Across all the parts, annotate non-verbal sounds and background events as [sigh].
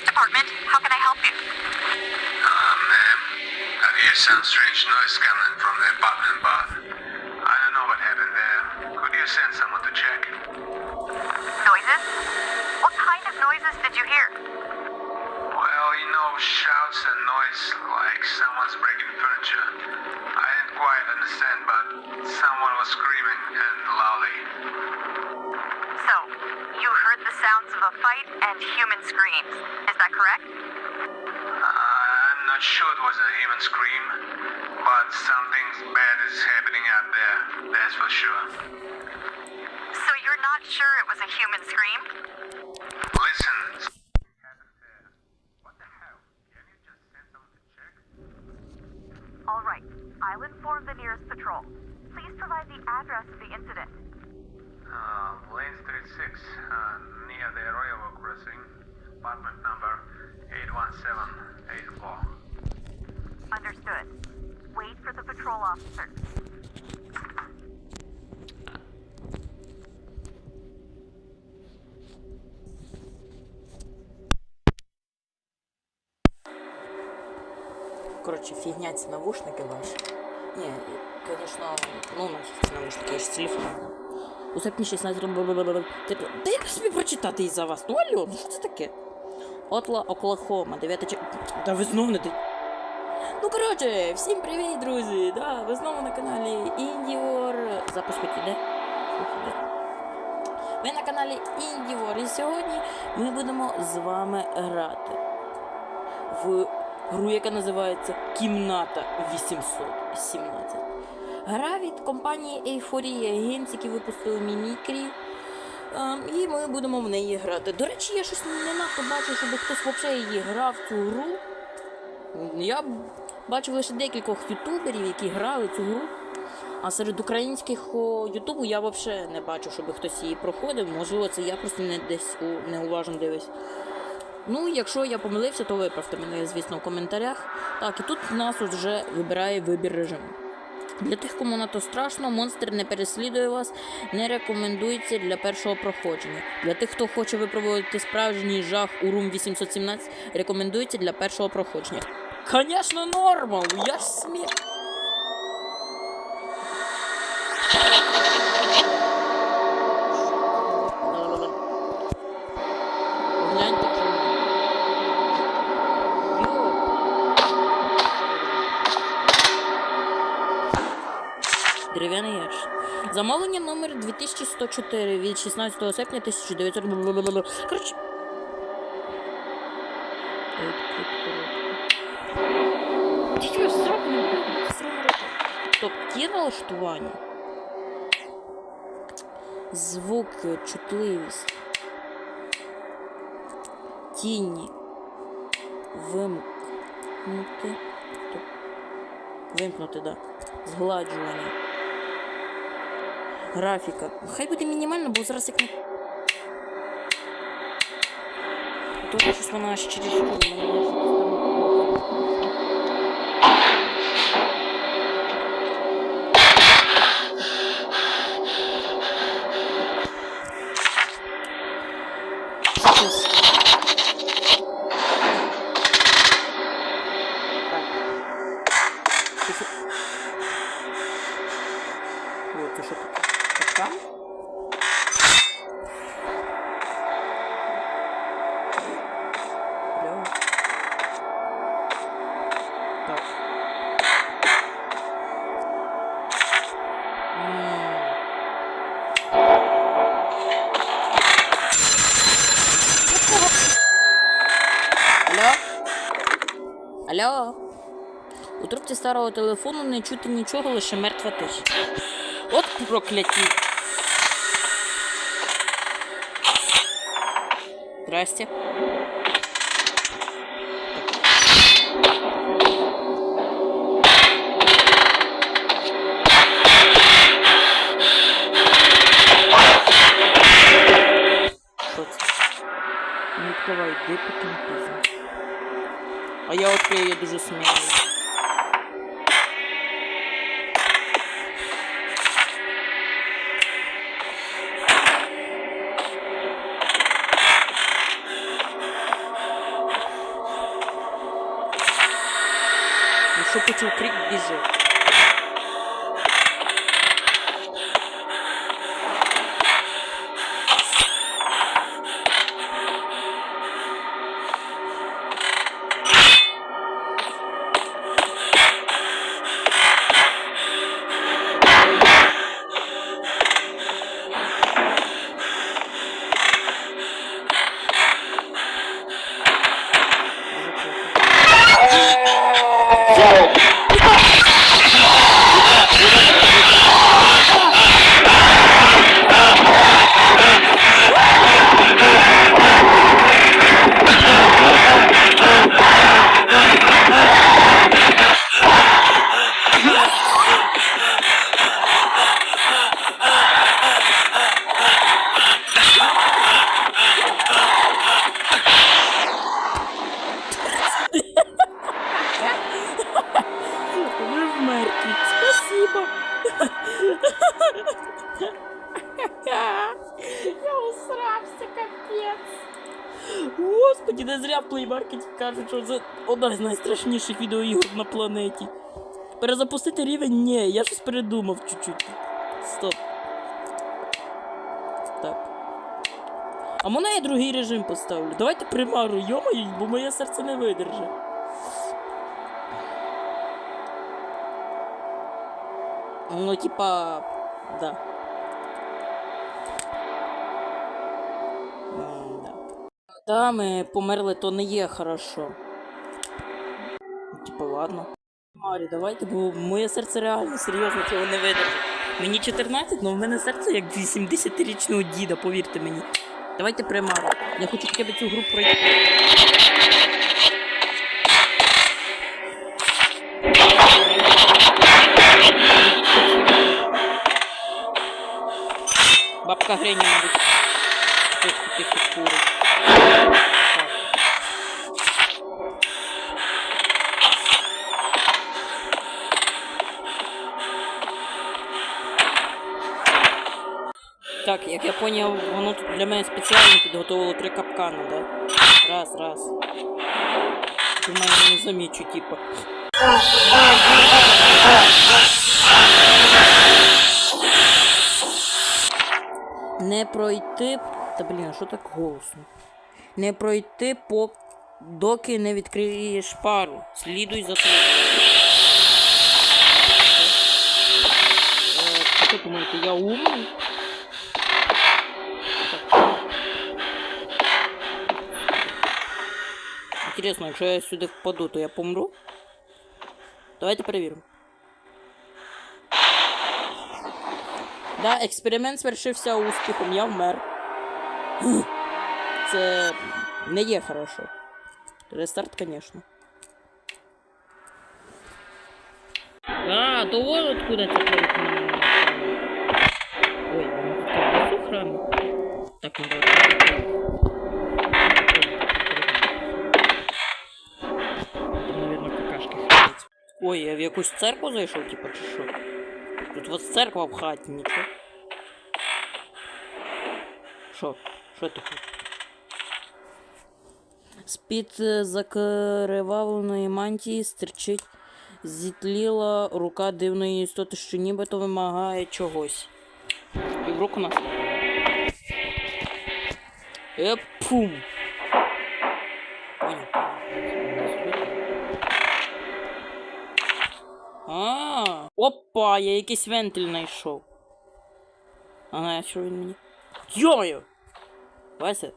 Police Department. How can I help you? Uh, ma'am, I hear some strange noise coming from the apartment bar. I don't know what happened there. Could you send someone to check? Noises? What kind of noises did you hear? Well, you know, shouts and noise like someone's breaking furniture. I didn't quite understand, but someone was screaming and loudly. So, you heard the sounds of a fight and human screams. Is that correct? Uh, I'm not sure it was a human scream, but something bad is happening out there. That's for sure. So you're not sure it was a human scream? Listen. What the hell? Can you just send someone to check? All right. I'll inform the nearest patrol. Please provide the address of the incident Uh, Lane Street 6, uh, near the Royal Crossing, apartment number 81784. Understood. Wait for the patrol officers. Коротше, фігня ці навушники ваші. Ні, звісно, ну нафіг ці навушники, я ж з Усипні 16 рублів. Та як собі прочитати із-за вас? Ну алло, ну що це таке? Отла Оклахома, 9 чер... Та ви знову не ти. Ну коротше, всім привіт, друзі! Да, ви знову на каналі Індіор. Запуск? Іде. Ви на каналі Індіор. І сьогодні ми будемо з вами грати в гру, яка називається Кімната 817. Гра від компанії Euphoria Games, які випустили Мімікрі. Ем, і ми будемо в неї грати. До речі, я щось не надто бачу, щоб хтось взагалі її грав цю гру. Я бачив лише декількох ютуберів, які грали цю гру. А серед українських ютубу я взагалі не бачу, щоб хтось її проходив. Можливо, це я просто не десь у, неуважно дивись. Ну, якщо я помилився, то виправте мене, звісно, в коментарях. Так, і тут нас вже вибирає вибір режиму. Для тих, кому нато страшно, монстр не переслідує вас, не рекомендується для першого проходження. Для тих, хто хоче випробувати справжній жах у Room 817, рекомендується для першого проходження. Звісно, нормал! Я ж сміх. Замовлення номер 2104 від 16 серпня 1900. Blablabla. Коротше. Стоп, є налаштування. Звуки, чутливість. Тіні. Вимкнути. Вимкнути, да. Згладжування. Графіка. Хай буде мінімально, бо зараз як не. Тут щось вона ще через мене У старого телефону не чути нічого, лише мертва тиша. От прокляті. Здрасте. Не відкривай, де потім. А я відкрию, я дуже сміюсь. Якщо почув крик, біжи. Ви вмерті. Спасибо. Я усрався, капець. Господи, не зря в плеймаркеті кажуть, що це одна з найстрашніших відеоігор на планеті. Перезапустити рівень? Ні, я щось передумав чуть-чуть. Стоп. Так. А можна я другий режим поставлю? Давайте примару, йомаю, бо моє серце не видержить. Ну, типа, да. Да. Ми померли, то не є хорошо. Ну, Типа, ладно. Марі, давайте, бо моє серце реально серйозно цього не видержить. Мені 14, але в мене серце як 80-річного діда, повірте мені. Давайте примару. Я хочу хоча б цю гру пройти. Так, як я поняв, воно тут для мене спеціально підготовило три капкани, да? Раз, раз. Думаю, я не замічу, типу. Не пройти. Та блін, а що так голосно? Не пройти по. доки не відкриєш пару. Слідуй за тобою. Е, Що думаєте, я умний? Інтересно, якщо я сюди впаду, то я помру? Давайте перевіримо. Да, експеримент свершився успіхом, я вмер. [gasps] Це не є хорошо. Рестарт, звісно. А, то вот откуда теперь. Ой, храм. Так, ну Ой, я в якусь церкву зайшов, типа, чи що? Тут вот церква в хаті, нічого. Що? Що таке? З-під е, закривавленої мантії стирчить зітліла рука дивної істоти, що нібито вимагає чогось. І в руку нас. Епум. А, опа, я якийсь вентиль знайшов. А що він мені? Йо-моє! Вася.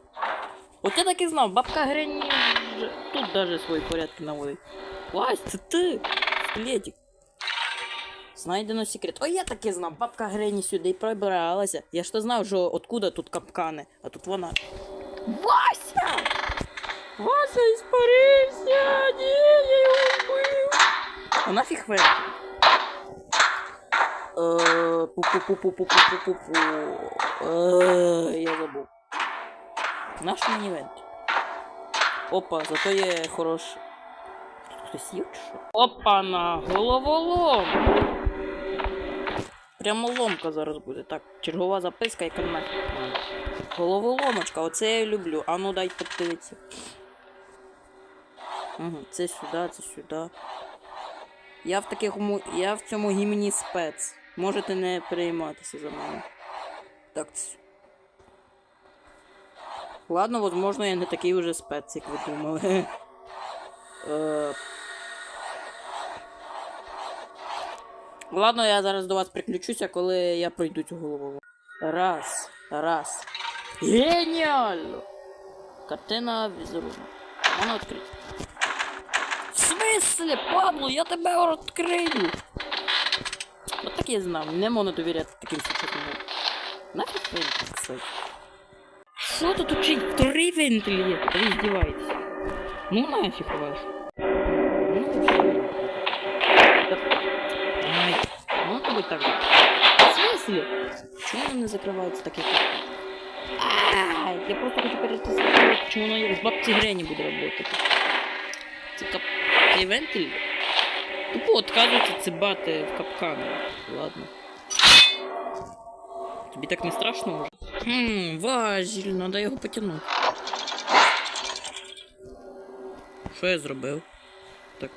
От я так і знав, бабка Грені ж тут даже свої порядки наводить. Вась, це ти! Скелетик. Знайдено секрет. Ой, я так і знав, бабка Грені сюди пробиралася. Я ж то знав, що откуда тут капкани, а тут вона. Вася! Вася іспарився! Ні! А нафіг ви? Е. Е, Я забув. Наш мені вент. Опа, зато є хорош. Тут хтось є чи? Опа на головолом. Прямо ломка зараз буде. Так, чергова записка і кальмет. Головоломочка, оце я люблю. А ну дай подивитися. Угу, це сюди, це сюди. Я в такому. Я в цьому гімні спец. Можете не перейматися за мене. Так. Ладно, возможно, я не такий уже спец, як ви думали. [laughs] Е, Ладно, я зараз до вас приключуся, коли я пройду цю голову. Раз, раз. Геніально! Картина візерунок. Вона відкрита. В смислі, Пабло, я тебе відкрию. От так я знав, не можна довіряти таким сучасним. Нафіг так кстати? Що тут учить? Три вентилі є. Ви здіваєтесь. Ну нафіг ваш. Ну Ай, можна бути так. В смислі? Чому вони не закриваються так, як тут? Ай, я просто хочу перетестувати, чому воно в бабці Грені буде працювати. Це кап... Цей вентиль? Тупо отказується цибати в капкани. Ладно. Тобі так не страшно може? Хм, важіль, надо його потягнути. Що я зробив? Так.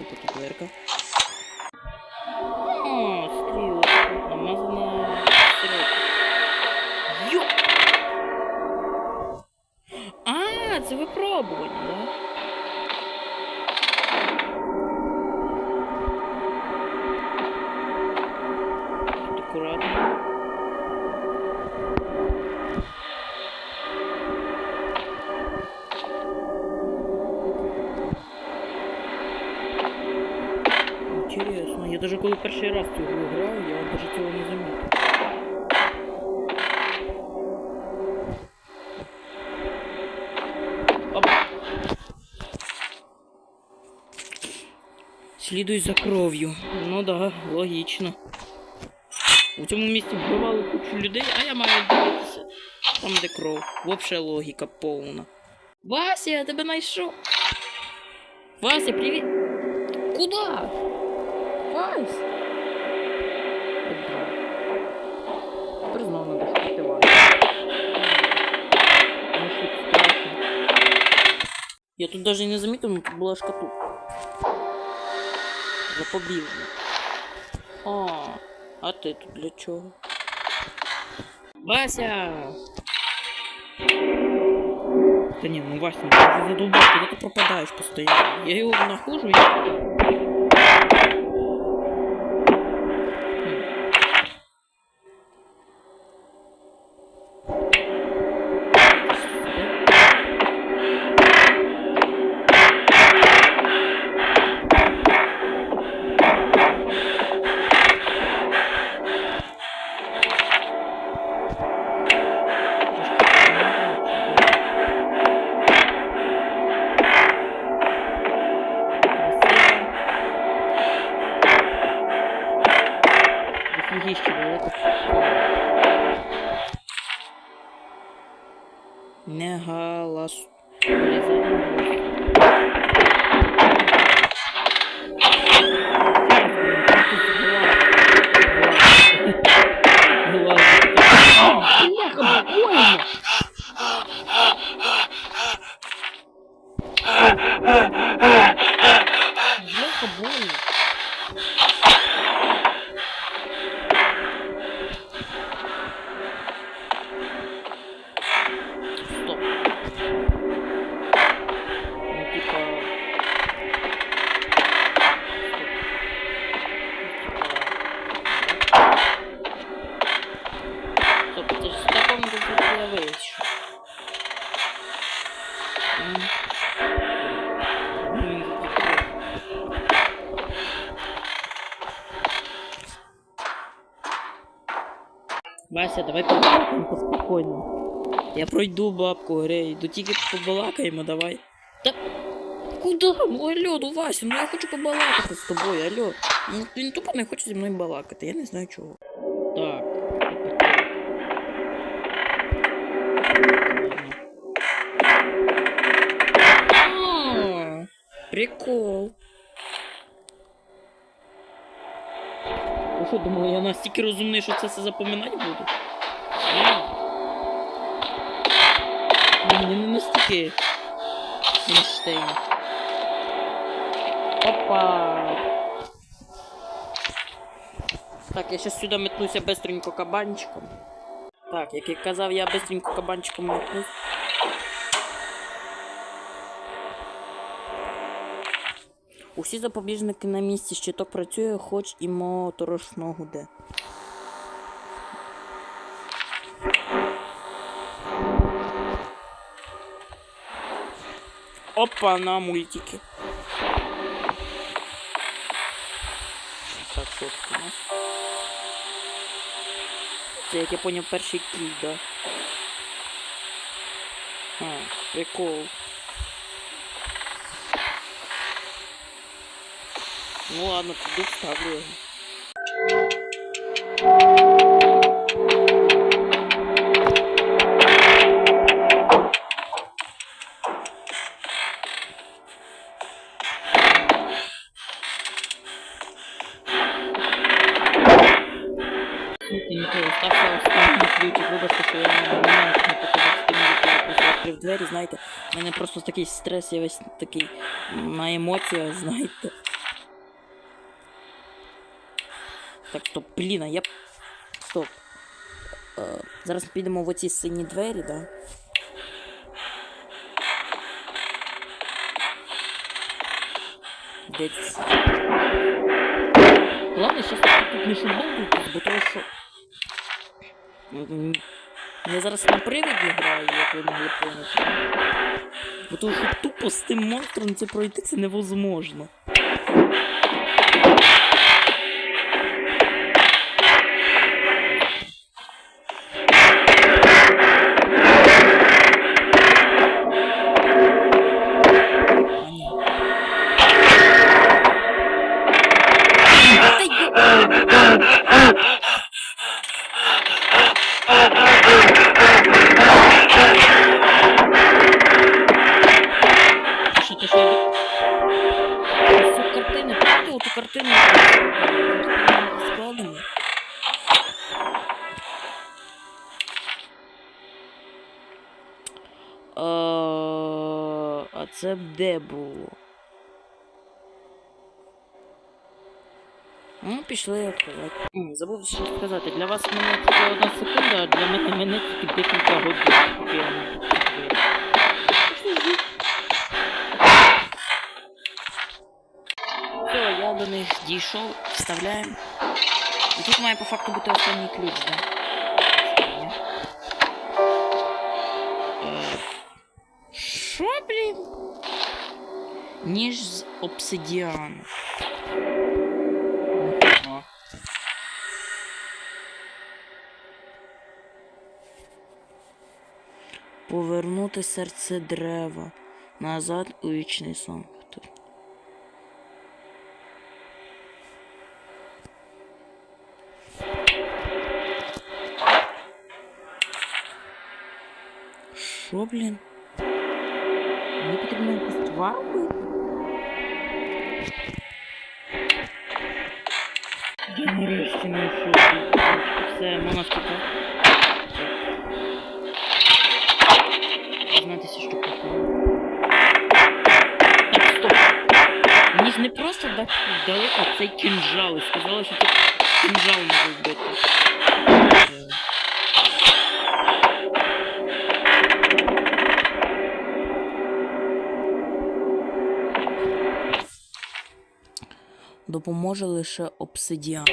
Опа, тут це випробування, да? Раз цю я даже цього не замітив. Слідуй за кров'ю. Ну да, логічно. У цьому місці вбивали кучу людей, а я маю дивитися. Там, де кров. Вообще логіка повна. Вася, я тебе знайшов. Вася, привіт. Куда? Вась. Я тут даже не заметил, но тут была шкатулка. Запобіжна. А, а ти тут для чого? Вася! Да не, ну Вася, ти вже задовбав, куди ти пропадаєш? Я его нахожу і... Вася, давай побалакаємо спокійно. Я пройду бабку грейду, тільки побалакаємо, давай. Та куди? Ну алло, ну Вася, ну я хочу побалакати з тобою, алло. Ну, він тупо не хоче зі мною балакати, я не знаю чого. Так. А, Прикол. Що думали, я настільки розумний, що це все запоминати буду? Ні. Ні, не настільки. Інштейн. Опа! Так, я сейчас сюда метнуся быстренько кабанчиком. Так, як і казав, я быстренько кабанчиком метнусь. Усі запобіжники на місці, щиток працює, хоч і моторошно гуде. Опа, на мультики. Так, що тут? Це, як я поняв, перший кій, да? А, прикол. Ну ладно, піду вставлю його. Слухайте, нічого, стався останній ключик, що я не показав стимулі, коли просто відкрив двері, знаєте, в мене просто такий стрес, я весь такий на емоціях, знаєте. Так, стоп, блін, а я... Стоп. Е, зараз підемо в оці сині двері, да? Де ці? Ладно, сейчас тут не шумовку, бо того що... Я зараз на приводі граю, як ви могли поняти. Бо того, що тупо з тим монстром це пройти це невозможно. Ну, пішли відкривати. Забув ще сказати, для вас мене тільки одна секунда, а для мене мене тільки декілька годин. Все, я до них дійшов, вставляємо. І тут має по факту бути останній ключ, да? Ні? Е, Що, блін? Ніж з обсидіану. Повернути серце дерева назад у вічний сон. Що, блін? Мені потрібно якусь бити? Я нарешті знайшов. Все, можна втікати. Просто так цей кінжал і сказала, що це кінжал може вбити. Допоможе лише обсидіан.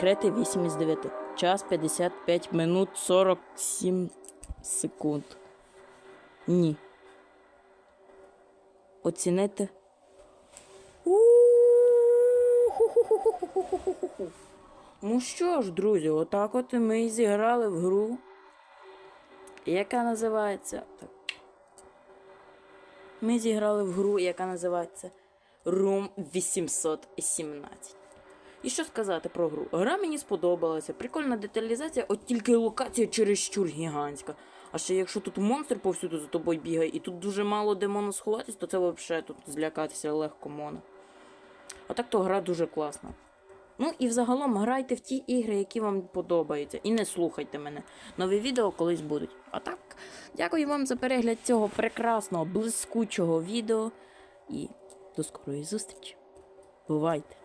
Секрети 8 із 9. Час 55 минут 47 секунд. Ні. Оцінити. Ну що ж, друзі, отак от ми і зіграли в гру, яка називається. Ми зіграли в гру, яка називається Room 817. І що сказати про гру? Гра мені сподобалася, прикольна деталізація, от тільки локація чересчур гігантська. А ще якщо тут монстр повсюди за тобою бігає, і тут дуже мало де моно сховатись, то це взагалі тут злякатися легко моно. А так то гра дуже класна. Ну і взагалом грайте в ті ігри, які вам подобаються. І не слухайте мене. Нові відео колись будуть. А так, дякую вам за перегляд цього прекрасного, блискучого відео. І до скорої зустрічі. Бувайте!